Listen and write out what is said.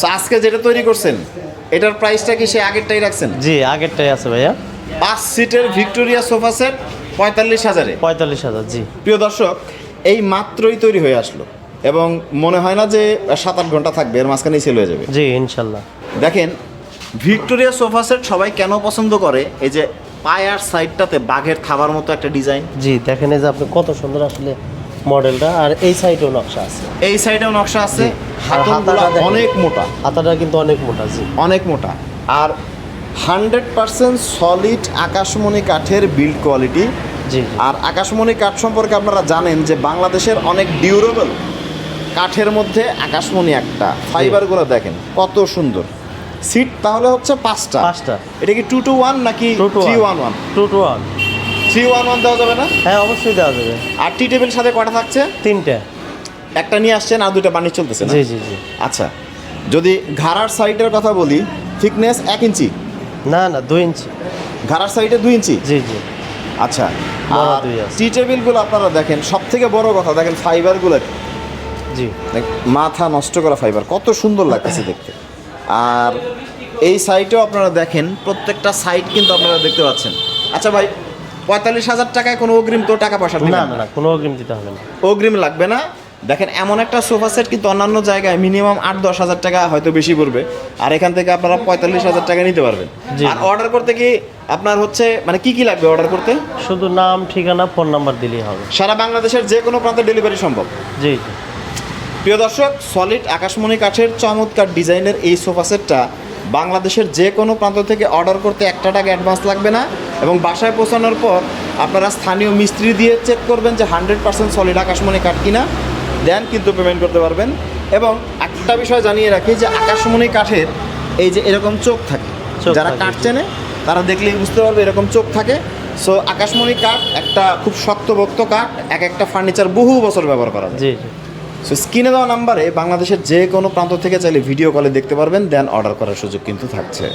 So, আজকে যেটা তৈরি করছেন এটার প্রাইসটা কি সে আগেরটাই রাখছেন? জি আগেরটাই আছে ভাইয়া। পাঁচ সিটের ভিক্টোরিয়া সোফা সেট পঁয়তাল্লিশ হাজারে। পঁয়তাল্লিশ হাজার জি। প্রিয় দর্শক এই মাত্রই তৈরি হয়ে আসলো এবং মনে হয় না যে সাত আট ঘণ্টা থাকবে এর মাঝখানেই সেল হয়ে যাবে। জি ইনশাল্লাহ। দেখেন ভিক্টোরিয়া সোফা সেট সবাই কেন পছন্দ করে? এই যে পায়ার সাইডটাতে বাঘের থাবার মতো একটা ডিজাইন জি দেখেন এই যে আপনি কত সুন্দর আসলে মডেলটা আর এই সাইডেও নকশা আছে। এই সাইডেও নকশা আছে হাতাটা অনেক মোটা। হাতাটা কিন্তু অনেক মোটা জি। অনেক মোটা। আর হান্ড্রেড পার্সেন্ট সলিড আকাশমণি কাঠের বিল্ড কোয়ালিটি জি আর আকাশমণি কাঠ সম্পর্কে আপনারা জানেন যে বাংলাদেশের অনেক ডিউরেবল কাঠের মধ্যে আকাশমণি একটা। ফাইবারগুলো দেখেন কত সুন্দর। সিট তাহলে হচ্ছে পাঁচটা। পাঁচটা। এটা কি টু টু ওয়ান নাকি three one one two two one three one one দেওয়া যাবে না? হ্যাঁ অবশ্যই দেওয়া যাবে। আর টি টেবিল সাথে কটা থাকছে? তিনটে। একটা নিয়ে আসছেন আর দুটো বানিয়ে চলতেছে জি জি জি। আচ্ছা যদি ঘাড়ার সাইডের কথা বলি থিকনেস এক ইঞ্চি? না না দুই ইঞ্চি। ঘাড়ার সাইডে দুই ইঞ্চি? জি জি। আচ্ছা আর টি টেবিলগুলো আপনারা দেখেন সব থেকে বড় কথা দেখেন ফাইবারগুলো জি। মাথা নষ্ট করা ফাইবার কত সুন্দর লাগতেছে দেখতে। আর এই সাইটেও আপনারা দেখেন প্রত্যেকটা সাইট কিন্তু আপনারা দেখতে পাচ্ছেন। আচ্ছা ভাই পঁয়তাল্লিশ হাজার টাকায় কোনো অগ্রিম তো টাকা পয়সা না না? না না কোনো অগ্রিম দিতে হবে না। অগ্রিম লাগবে না। দেখেন এমন একটা সোফা সেট কিন্তু অন্যান্য জায়গায় মিনিমাম আট দশ হাজার টাকা হয়তো বেশি পড়বে। আর এখান থেকে আপনারা পঁয়তাল্লিশ হাজার টাকা নিতে পারবেন। আর অর্ডার করতে কি আপনার হচ্ছে মানে কি কি লাগবে অর্ডার করতে? শুধু নাম ঠিকানা ফোন নাম্বার দিলেই হবে। সারা বাংলাদেশের যে কোনো প্রান্তে ডেলিভারি সম্ভব। জি। জি প্রিয় দর্শক সলিড আকাশমণি কাঠের চমৎকার ডিজাইনের এই সোফা সেটটা বাংলাদেশের যে কোনো প্রান্ত থেকে অর্ডার করতে একটা টাকা অ্যাডভান্স লাগবে না। এবং বাসায় পৌঁছানোর পর আপনারা স্থানীয় মিস্ত্রি দিয়ে চেক করবেন যে হান্ড্রেড পার্সেন্ট সলিড আকাশমণি কাঠ কিনা দেন কিন্তু পেমেন্ট করতে পারবেন। এবং একটা বিষয় জানিয়ে রাখি যে আকাশমণি কাঠের এই যে এরকম চোখ থাকে যারা কাঠ চেনে তারা দেখলেই বুঝতে পারবে এরকম চোখ থাকে। সো আকাশমণি কাঠ একটা খুব শক্তভক্ত কাঠ এক একটা ফার্নিচার বহু বছর ব্যবহার করা যায়। সো স্ক্রিনে দেওয়া নাম্বারে বাংলাদেশের যে কোনো প্রান্ত থেকে চাইলে ভিডিও কলে দেখতে পারবেন দেন অর্ডার করার সুযোগ কিন্তু থাকছে।